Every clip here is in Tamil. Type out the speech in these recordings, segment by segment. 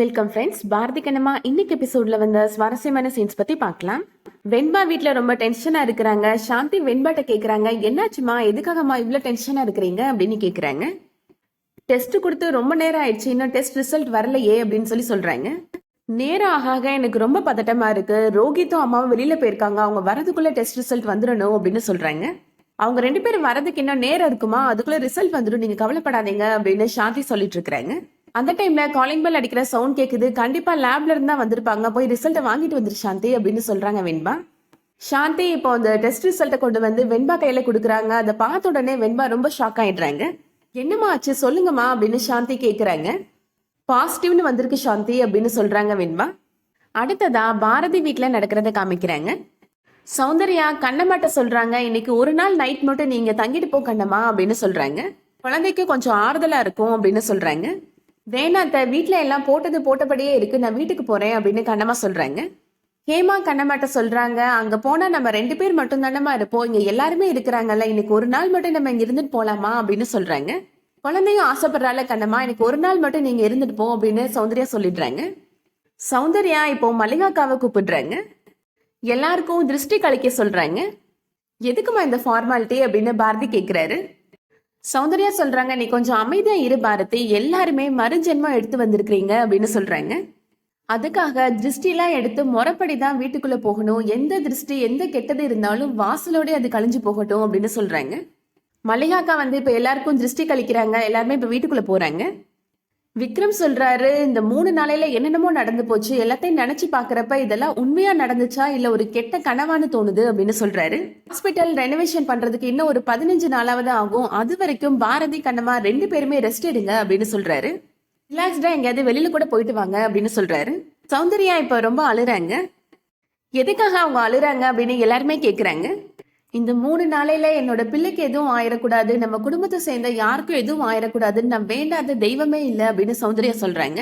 வெல்கம் ஃப்ரெண்ட்ஸ் பாரதி கண்ணம்மா இன்னைக்கு எபிசோட்ல வந்த சுவாரஸ்யமான சீன்ஸ் பத்தி பார்க்கலாம். வெண்பா வீட்ல ரொம்ப டென்ஷனா இருக்கிறாங்க. சாந்தி வெண்பாட்ட கேக்குறாங்க. என்னாச்சுமா எதுக்காகம்மா இவ்வளவு டென்ஷனா இருக்கிறீங்க? அப்படின்னு கேக்குறாங்க. டெஸ்ட் கொடுத்து ரொம்ப நேரம் ஆயிடுச்சு. இன்னும் டெஸ்ட் ரிசல்ட் வரலையே அப்படின்னு சொல்லி சொல்றாங்க. நேரம் ஆக ஆக எனக்கு ரொம்ப பதட்டமா இருக்கு. ரோகித்தும் அம்மாவும் வெளியில போயிருக்காங்க. அவங்க வரதுக்குள்ள டெஸ்ட் ரிசல்ட் வந்துடணும் அப்படின்னு சொல்றாங்க. அவங்க ரெண்டு பேரும் வரதுக்கு இன்னும் நேரம் இருக்குமா? அதுக்குள்ள ரிசல்ட் வந்துடும். நீங்க கவலைப்படாதீங்க அப்படின்னு சாந்தி சொல்லிட்டு இருக்கிறாங்க. அந்த டைம்ல காலிங் பெல் அடிக்கிற சவுண்ட் கேக்குது. கண்டிப்பா லேப்ல இருந்தா வந்திருப்பாங்க. போய் ரிசல்ட்டை வாங்கிட்டு வந்துரு சாந்தி அப்படின்னு சொல்றாங்க வெண்பா. சாந்தி இப்போ அந்த டெஸ்ட் ரிசல்ட்டை கொண்டு வந்து வெண்பா கையில கொடுக்குறாங்க. அதை பார்த்த உடனே வெண்பா ரொம்ப ஷாக் ஆயிடுறாங்க. என்னம்மா ஆச்சு? சொல்லுங்கம்மா அப்படின்னு சாந்தி கேக்குறாங்க. பாசிட்டிவ்னு வந்திருக்கு சாந்தி அப்படின்னு சொல்றாங்க வெண்பா. அடுத்ததா பாரதி வீட்டில் நடக்கிறத காமிக்கிறாங்க. சௌந்தர்யா கண்ணம்மாட்ட சொல்றாங்க. இன்னைக்கு ஒரு நாள் நைட் மட்டும் நீங்க தங்கிட்டு போ கண்ணம்மா அப்படின்னு சொல்றாங்க. குழந்தைக்கு கொஞ்சம் ஆறுதலா இருக்கும் அப்படின்னு சொல்றாங்க. வேணாத்த வீட்டில் எல்லாம் போட்டது போட்டபடியே இருக்கு. நான் வீட்டுக்கு போறேன் அப்படின்னு கண்ணம்மா சொல்றாங்க. ஹேமா கண்ணம்மாட்ட சொல்றாங்க. அங்க போனா நம்ம ரெண்டு பேர் மட்டும் தானமா இருப்போம். இங்க எல்லாருமே இருக்கிறாங்கல்ல. இன்னைக்கு ஒரு நாள் மட்டும் நம்ம இங்க இருந்துட்டு போலாமா அப்படின்னு சொல்றாங்க. குழந்தையும் ஆசைப்படுறால கண்ணம்மா. இன்னைக்கு ஒரு நாள் மட்டும் நீங்க இருந்துட்டு போ அப்படின்னு சௌந்தர்யா சொல்லிடுறாங்க. சௌந்தர்யா இப்போ மல்லிகாக்காவை கூப்பிடுறாங்க. எல்லாருக்கும் திருஷ்டி கழிக்க சொல்றாங்க. எதுக்குமா இந்த ஃபார்மாலிட்டி அப்படின்னு பாரதி கேட்கிறாரு சௌந்தர்யா சொல்றாங்க நீ கொஞ்சம் அமைதியா இரு பாரதி. எல்லாருமே மறுஜென்மம் எடுத்து வந்திருக்கிறீங்க அப்படின்னு சொல்றாங்க. அதுக்காக திருஷ்டிலாம் எடுத்து முறைப்படி தான் வீட்டுக்குள்ள போகணும். எந்த திருஷ்டி எந்த கெட்டது இருந்தாலும் வாசலோடய அது கழிஞ்சு போகட்டும் அப்படின்னு சொல்றாங்க. மல்லிகாக்கா வந்து இப்ப எல்லாருக்கும் திருஷ்டி கழிக்கிறாங்க. எல்லாருமே இப்ப வீட்டுக்குள்ள போறாங்க. விக்ரம் சொல்றாரு இந்த மூணு நாளையில என்னென்னமோ நடந்து போச்சு எல்லாத்தையும் நினைச்சு பாக்குறப்ப இதெல்லாம் உண்மையா நடந்துச்சா இல்ல ஒரு கெட்ட கனவான்னு தோணுது அப்படின்னு சொல்றாரு. ஹாஸ்பிட்டல் ரெனோவேஷன் பண்றதுக்கு இன்னும் ஒரு பதினஞ்சு நாளாவது ஆகும். அது வரைக்கும் பாரதி கண்ணம்மா ரெண்டு பேருமே ரெஸ்ட் எடுங்க அப்படின்னு சொல்றாரு. ரிலாக்ஸ்டா எங்கேயாவது வெளியில கூட போயிட்டு வாங்க அப்படின்னு சொல்றாரு. சௌந்தர்யா இப்ப ரொம்ப அழுறாங்க. எதுக்காக அவங்க அழுறாங்க அப்படின்னு எல்லாருமே கேக்குறாங்க. இந்த மூணு நாளையில என்னோட பிள்ளைக்கு எதுவும் ஆயிடக்கூடாது நம்ம குடும்பத்தை சேர்ந்த யாருக்கும் எதுவும் ஆயிடக்கூடாதுன்னு நான் வேண்டாத தெய்வமே இல்லை அப்படின்னு சௌந்தர்யா சொல்றாங்க.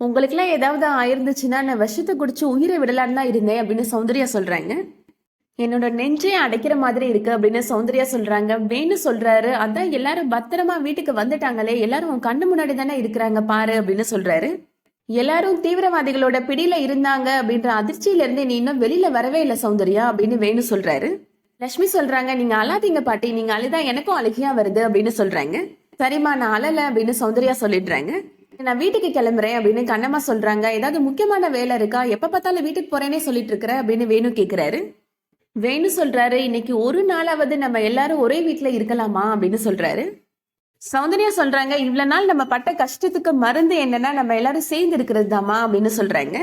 உங்களுக்குலாம் ஏதாவது ஆயிருந்துச்சுன்னா நான் விஷத்தை குடிச்சு உயிரை விடலான்னு தான் இருந்தேன் அப்படின்னு சௌந்தர்யா சொல்றாங்க. என்னோட நெஞ்சே அடைக்கிற மாதிரி இருக்கு அப்படின்னு சௌந்தர்யா சொல்றாங்க. வேணு சொல்றாரு. அதான் எல்லாரும் பத்திரமா வீட்டுக்கு வந்துட்டாங்களே எல்லாரும் உன் கண்ணு முன்னாடி தானே இருக்கிறாங்க பாரு அப்படின்னு சொல்றாரு. எல்லாரும் தீவிரவாதிகளோட பிடியில இருந்தாங்க அப்படின்ற அதிர்ச்சியில இருந்து நீ இன்னும் வெளியில வரவே இல்லை சௌந்தர்யா அப்படின்னு வேணு சொல்றாரு. லட்சுமி சொல்றாங்க நீங்க அழாதீங்க பாட்டி நீங்க அழுதா எனக்கும் அழுகியா வருது அப்படின்னு சொல்றாங்க. சரிம்மா நான் அழல அப்படின்னு சௌந்தர்யா சொல்லிடுறாங்க. நான் வீட்டுக்கு கிளம்புறேன் அப்படின்னு கண்ணம்மா சொல்றாங்க. ஏதாவது முக்கியமான வேலை இருக்கா? எப்ப பார்த்தாலும் வீட்டுக்கு போறேனே சொல்லிட்டு இருக்கிற அப்படின்னு வேணு கேக்குறாரு. வேணு சொல்றாரு இன்னைக்கு ஒரு நாளாவது நம்ம எல்லாரும் ஒரே வீட்டுல இருக்கலாமா? அப்படின்னு சொல்றாரு. சௌந்தர்யா சொல்றாங்க இவ்வளவு நாள் நம்ம பட்ட கஷ்டத்துக்கு மருந்து என்னன்னா நம்ம எல்லாரும் சேர்ந்து இருக்கிறது தாமா அப்படின்னு சொல்றாங்க.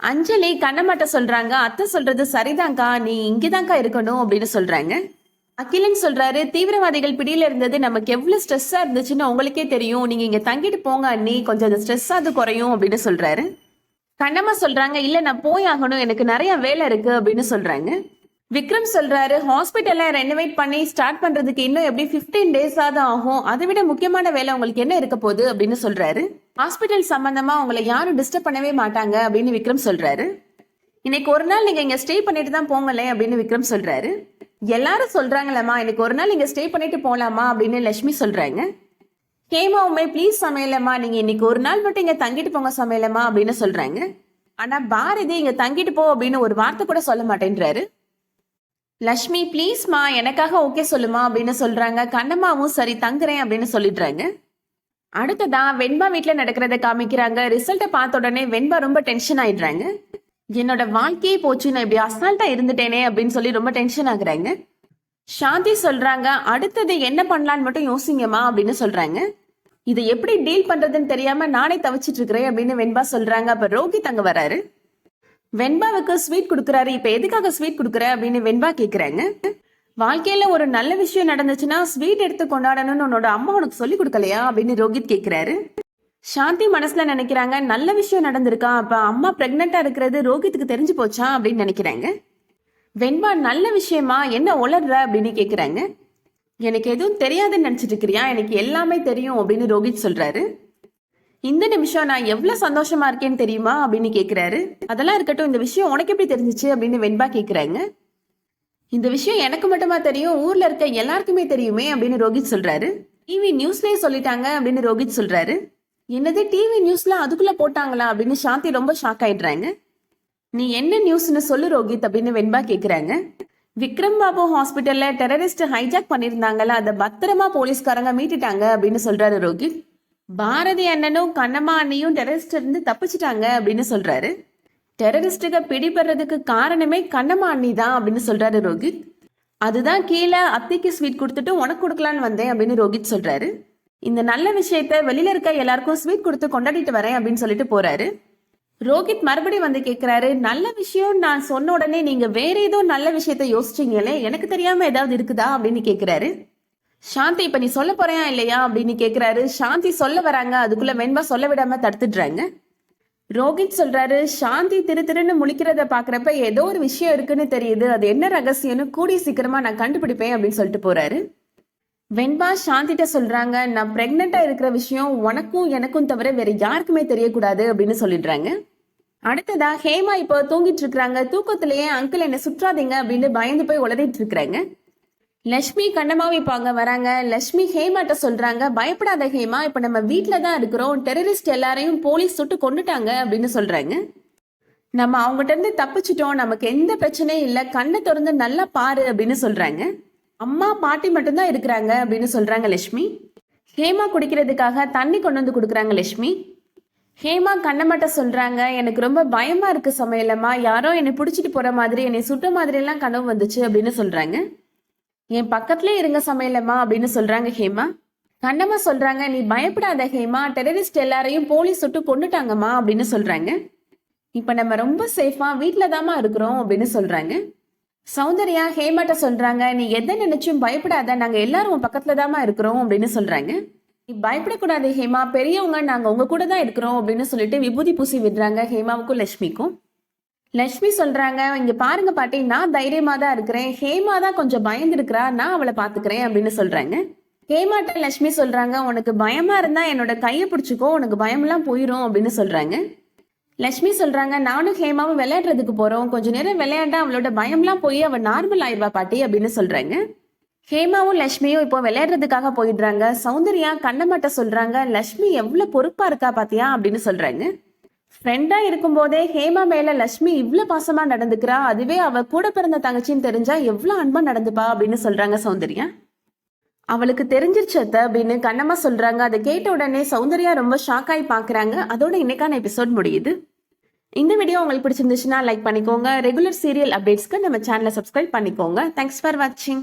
அஞ்சலி கண்ணமாட்ட சொல்றாங்க அத்தை சொல்றது சரிதாங்க்கா நீ இங்கதான்க்கா இருக்கணும் அப்படின்னு சொல்றாங்க. அகிலன் சொல்றாரு தீவிரவாதிகள் பிடியில இருந்தது நமக்கு எவ்வளவு ஸ்ட்ரெஸ்ஸா இருந்துச்சுன்னு உங்களுக்கே தெரியும். நீங்க இங்க தங்கிட்டு போங்க அண்ணி கொஞ்சம் அந்த ஸ்ட்ரெஸ் அது குறையும் அப்படின்னு சொல்றாரு. கண்ணம்மா சொல்றாங்க இல்ல நான் போய் ஆகணும் எனக்கு நிறைய வேலை இருக்கு அப்படின்னு சொல்றாங்க. விக்ரம் சொல்றாரு ஹாஸ்பிட்டல்ல ரெனோவேட் பண்ணி ஸ்டார்ட் பண்றதுக்கு இன்னும் எப்படி 15 டேஸ் ஆகும்? அதை விட முக்கியமான வேலை உங்களுக்கு என்ன இருக்க போகுது அப்படின்னு சொல்றாரு. ஹாஸ்பிட்டல் சம்பந்தமா உங்களை யாரும் டிஸ்டர்ப் பண்ணவே மாட்டாங்க அப்படின்னு விக்ரம் சொல்றாரு. இன்னைக்கு ஒரு நாள் நீங்க இங்க ஸ்டே பண்ணிட்டு தான் போங்களே அப்படின்னு விக்ரம் சொல்றாரு. எல்லாரும் சொல்றாங்களேம்மா இன்னைக்கு ஒரு நாள் நீங்க ஸ்டே பண்ணிட்டு போலாமா அப்படின்னு லட்சுமி சொல்றாங்க. ஹேமாவுமே ப்ளீஸ் சமையலம்மா நீங்க இன்னைக்கு ஒரு நாள் மட்டும் இங்க தங்கிட்டு போங்க சமையலம்மா அப்படின்னு சொல்றாங்க. ஆனா பாரதி இங்க தங்கிட்டு போ அப்படின்னு ஒரு வார்த்தை கூட சொல்ல மாட்டேன்றாரு. லக்ஷ்மி ப்ளீஸ்மா எனக்காக ஓகே சொல்லுமா அப்படின்னு சொல்றாங்க. கண்ணம்மாவும் சரி தங்குறேன் அப்படின்னு சொல்லிடுறாங்க. அடுத்ததா வெண்பா வீட்டுல நடக்கிறத காமிக்கிறாங்க. ரிசல்ட்டை பார்த்த உடனே வெண்பா ரொம்ப டென்ஷன் ஆயிடுறாங்க. என்னோட வாழ்க்கையே போச்சு நான் இப்படி அசால்ட்டா இருந்துட்டேனே அப்படின்னு சொல்லி ரொம்ப டென்ஷன் ஆகுறாங்க. சாந்தி சொல்றாங்க அடுத்தது என்ன பண்ணலான்னு மட்டும் யோசிங்கம்மா அப்படின்னு சொல்றாங்க. இதை எப்படி டீல் பண்றதுன்னு தெரியாம நானே தவிச்சிட்டு இருக்கிறேன் அப்படின்னு வெண்பா சொல்றாங்க. அப்ப ரோஹித் அங்க வராரு. வெண்பாவுக்கு ஸ்வீட் கொடுக்குறாரு. இப்ப எதுக்காக ஸ்வீட் கொடுக்குற அப்படின்னு வெண்பா கேக்குறாங்க. வாழ்க்கையில ஒரு நல்ல விஷயம் நடந்துச்சுன்னா ஸ்வீட் எடுத்து கொண்டாடணும்னு உன்னோட அம்மா உனக்கு சொல்லி கொடுக்கலையா அப்படின்னு ரோஹித் கேக்குறாரு. சாந்தி மனசுல நினைக்கிறாங்க நல்ல விஷயம் நடந்திருக்கா அப்ப அம்மா பிரெக்னெண்டா இருக்கிறது ரோஹித்துக்கு தெரிஞ்சு போச்சா அப்படின்னு நினைக்கிறாங்க. வெண்பா நல்ல விஷயமா? என்ன உளர்ற? அப்படின்னு கேக்குறாங்க. எனக்கு எதுவும் தெரியாதுன்னு நினைச்சிட்டு இருக்கிறியா? எனக்கு எல்லாமே தெரியும் அப்படின்னு ரோஹித் சொல்றாரு. இந்த நிமிஷம் நான் எவ்வளவு சந்தோஷமா இருக்கேன்னு தெரியுமா? அப்படின்னு கேக்குறாரு. அதெல்லாம் இருக்கட்டும் இந்த விஷயம் உனக்கு எப்படி தெரிஞ்சிச்சு? அப்படின்னு வெண்பா கேக்குறாங்க. இந்த விஷயம் எனக்கு மட்டுமா தெரியும்? ஊர்ல இருக்க எல்லாருக்குமே தெரியுமே அப்படின்னு ரோஹித் சொல்றாரு. டிவி நியூஸ்லயே சொல்லிட்டாங்க அப்படின்னு ரோஹித் சொல்றாரு. என்னது டிவி நியூஸ்ல அதுக்குள்ள போட்டாங்களா அப்படின்னு சாந்தி ரொம்ப ஷாக் ஆயிடுறாங்க. நீ என்ன நியூஸ்னு சொல்லு ரோஹித் அப்படின்னு வெண்பா கேக்குறாங்க. விக்ரம் பாபு ஹாஸ்பிட்டல்ல டெரரிஸ்ட் ஹைஜாக் பண்ணிருந்தாங்கல்ல அதை பத்திரமா போலீஸ்காரங்க மீட்டுட்டாங்க அப்படின்னு சொல்றாரு ரோஹித் பாரதி அண்ணனும் கண்ணம்மா அண்ணியும் டெரரிஸ்ட் இருந்து தப்பிச்சிட்டாங்க அப்படின்னு சொல்றாரு. டெரரிஸ்டுக பிடிபடுறதுக்கு காரணமே கண்ணம்மா அண்ணி தான் அப்படின்னு சொல்றாரு ரோஹித் அதுதான் கீழே அத்திக்கு ஸ்வீட் கொடுத்துட்டு உனக்கு கொடுக்கலான்னு வந்தேன் அப்படின்னு ரோஹித் சொல்றாரு. இந்த நல்ல விஷயத்த வெளியில இருக்க எல்லாருக்கும் ஸ்வீட் கொடுத்து கொண்டாடிட்டு வரேன் அப்படின்னு சொல்லிட்டு போறாரு. ரோஹித் மறுபடியும் வந்து கேக்குறாரு நல்ல விஷயம் நான் சொன்ன உடனே நீங்க வேற ஏதோ நல்ல விஷயத்த யோசிச்சீங்களே எனக்கு தெரியாம ஏதாவது இருக்குதா? அப்படின்னு கேக்குறாரு. சாந்தி இப்ப நீ சொல்ல போறியா இல்லையா? அப்படின்னு கேக்குறாரு. சாந்தி சொல்ல வராங்க அதுக்குள்ள வெண்பா சொல்ல விடாம தடுத்துடுறாங்க. ரோஹித் சொல்றாரு சாந்தி திரு திருன்னு முழிக்கிறத பாக்குறப்ப ஏதோ ஒரு விஷயம் இருக்குன்னு தெரியுது. அது என்ன ரகசியம்னு கூடிய சீக்கிரமா நான் கண்டுபிடிப்பேன் அப்படின்னு சொல்லிட்டு போறாரு. வெண்பா சாந்திட்ட சொல்றாங்க நான் பிரெக்னெண்டா இருக்கிற விஷயம் உனக்கும் எனக்கும் தவிர வேற யாருக்குமே தெரியக்கூடாது அப்படின்னு சொல்லிடுறாங்க. அடுத்ததா ஹேமா இப்போ தூங்கிட்டு இருக்கிறாங்க. தூக்கத்திலேயே அங்கிள் என்ன சுற்றாதீங்க அப்படின்னு பயந்து போய் உளறிட்டு இருக்கிறாங்க. லட்சுமி கண்ணமாவும் பாங்க வராங்க. லட்சுமி ஹேமாட்ட சொல்றாங்க. பயப்படாத ஹேமா இப்ப நம்ம வீட்ல தான் இருக்கிறோம். டெரரிஸ்ட் எல்லாரையும் போலீஸ் சுட்டு கொண்டுட்டாங்க அப்படின்னு சொல்றாங்க. நம்ம அவங்ககிட்ட இருந்து தப்பிச்சிட்டோம். நமக்கு எந்த பிரச்சனையும் இல்ல. கண்ணை திறந்து நல்லா பாரு அப்படின்னு சொல்றாங்க. அம்மா பாட்டி மட்டும்தான் இருக்கிறாங்க அப்படின்னு சொல்றாங்க லட்சுமி. ஹேமா குடிக்கிறதுக்காக தண்ணி கொண்டு வந்து கொடுக்குறாங்க லட்சுமி. ஹேமா கண்ணமட்ட சொல்றாங்க எனக்கு ரொம்ப பயமா இருக்கு சமையலம்மா. யாரோ என்னை பிடிச்சிட்டு போற மாதிரி என்னை சுட்ட மாதிரி எல்லாம் கனவு வந்துச்சு அப்படின்னு சொல்றாங்க. என் பக்கத்துலயே இருங்க சமையலம்மா அப்படின்னு சொல்றாங்க ஹேமா. கண்ணம்மா சொல்றாங்க நீ பயப்படாத ஹேமா டெரரிஸ்ட் எல்லாரையும் போலீஸ் சுட்டு கொண்டுட்டாங்கம்மா அப்படின்னு சொல்றாங்க. இப்ப நம்ம ரொம்ப சேஃபா வீட்டுல தாமா இருக்கிறோம் அப்படின்னு சொல்றாங்க. சௌந்தர்யா ஹேமாட்ட சொல்றாங்க நீ எதை நினைச்சும் பயப்படாத நாங்க எல்லாரும் உன் பக்கத்துல தாமா இருக்கிறோம் அப்படின்னு சொல்றாங்க. நீ பயப்படக்கூடாது ஹேமா பெரியவங்க நாங்க உங்க கூட தான் இருக்கிறோம் அப்படின்னு சொல்லிட்டு விபூதி பூசி விடுறாங்க ஹேமாவுக்கும் லட்சுமிக்கும். லட்சுமி சொல்றாங்க இங்க பாருங்க பாட்டி நான் தைரியமா தான் இருக்கிறேன். ஹேமா தான் கொஞ்சம் பயந்துருக்குறா நான் அவளை பாத்துக்கிறேன் அப்படின்னு சொல்றாங்க. ஹேமாட்ட லட்சுமி சொல்றாங்க உனக்கு பயமா இருந்தா என்னோட கையை பிடிச்சிக்கோ உனக்கு பயம்லாம் போயிரும் அப்படின்னு சொல்றாங்க. லட்சுமி சொல்றாங்க நானும் ஹேமாவும் விளையாடுறதுக்கு போறோம். கொஞ்ச நேரம் விளையாண்டா அவளோட பயம்லாம் போய் அவ நார்மல் ஆயிடுவா பாட்டி அப்படின்னு சொல்றாங்க. ஹேமாவும் லட்சுமியும் இப்போ விளையாடுறதுக்காக போயிடுறாங்க. சௌந்தர்யா கண்ணமாட்ட சொல்றாங்க லட்சுமி எவ்வளவு பொறுப்பா இருக்கா பாத்தியா அப்படின்னு சொல்றாங்க. ஃப்ரெண்டாக இருக்கும்போதே ஹேமா மேல லக்ஷ்மி இவ்வளோ பாசமாக நடந்துக்கிறா. அதுவே அவள் கூட பிறந்த தங்கச்சின்னு தெரிஞ்சா எவ்வளோ அன்பாக நடந்துப்பா அப்படின்னு சொல்கிறாங்க சௌந்தர்யா. அவளுக்கு தெரிஞ்சிருச்சு அப்படின்னு கண்ணம்மா சொல்கிறாங்க அதை கேட்ட உடனே சௌந்தர்யா ரொம்ப ஷாக் ஆகி பார்க்குறாங்க அதோட இன்னைக்கான எபிசோட் முடியுது. இந்த வீடியோ உங்களுக்கு பிடிச்சிருந்துச்சுன்னா லைக் பண்ணிக்கோங்க. ரெகுலர் சீரியல் அப்டேட்ஸ்க்கு நம்ம சேனலை சப்ஸ்கிரைப் பண்ணிக்கோங்க. தேங்க்ஸ் ஃபார் வாட்சிங்